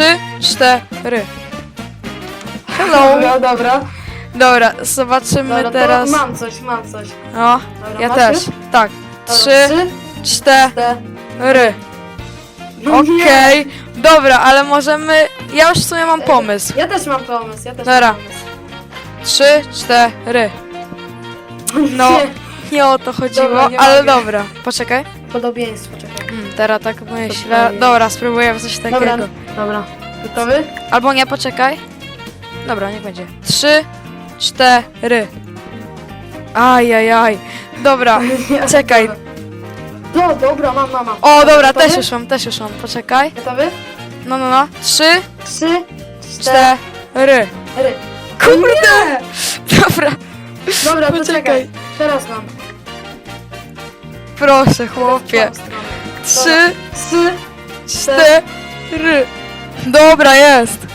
Trzy, cztery. Hello. Dobra, dobra. Dobra, zobaczymy dobra to teraz. Mam coś, mam coś. No, Dobra, ja też. Tak. Dobra, Trzy, cztery. cztery. No nie. Okej. Dobra, ale możemy. Ja już w sumie mam pomysł. Ja też mam pomysł, ja też Dobra. mam pomysł. Trzy, cztery. No. Nie, Nie o to chodziło, Dobra, nie ale mogę. dobra. Poczekaj. Podobieństwo, czekaj. Mm, teraz tak myślę. Dobra, spróbujemy coś takiego. Dobra, dobra. Gotowy? Albo nie, poczekaj. Dobra, niech będzie. Trzy, cztery. Ajajaj. Dobra, Nie, czekaj. No, dobra, mam, mam, mam. O, dobra, Gotowy? też już mam, też już mam. Poczekaj. Gotowy? No, no, no. Trzy, Trzy, cztery. cztery. Kurde! Dobra, Dobra, to Poczekaj. czekaj. Teraz mam. Proszę, chłopie. Trzy, cztery. Dobra, jest.